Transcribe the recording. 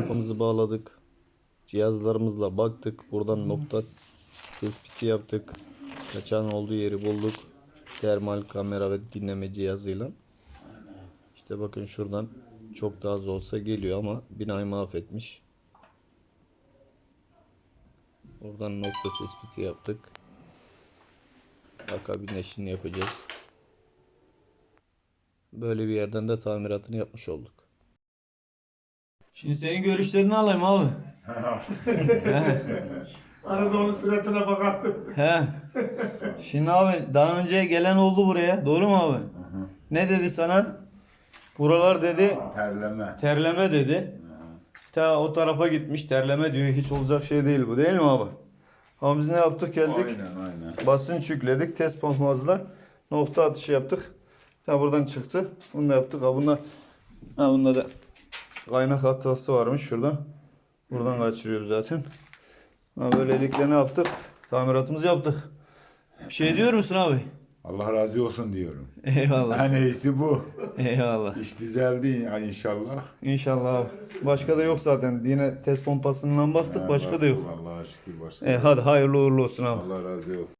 pompamızı bağladık. Cihazlarımızla baktık. Buradan nokta tespiti yaptık. Kaçağın olduğu yeri bulduk. Termal kamera ve dinleme cihazıyla. İşte bakın şuradan çok daha az olsa geliyor ama binayı mahvetmiş. Oradan nokta tespiti yaptık. Akabinde işini yapacağız. Böyle bir yerden de tamiratını yapmış olduk. Şimdi senin görüşlerini alayım abi. Arada onun suratına bakarsın. He. Şimdi abi daha önce gelen oldu buraya. Doğru mu abi? Ne dedi sana? Buralar dedi Terleme. terleme dedi. Ta o tarafa gitmiş terleme diyor. Hiç olacak şey değil bu değil mi abi? Ama biz ne yaptık geldik? Aynen aynen. Basınç yükledik. Test pompamızla nokta atışı yaptık. Ta buradan çıktı. Bunu da yaptık. Ha bunda ha bunda da kaynak hatası varmış şurada. Buradan kaçırıyor zaten. Ha böylelikle ne yaptık? Tamiratımızı yaptık. Bir şey diyor musun abi? Allah razı olsun diyorum. Eyvallah. En iyisi bu. Eyvallah. İş düzeldi ya inşallah. İnşallah abi. Başka da yok zaten. Yine test pompasından baktık. Başka da yok. Allah'a şükür başka. E, hadi hayırlı uğurlu olsun abi. Allah razı olsun.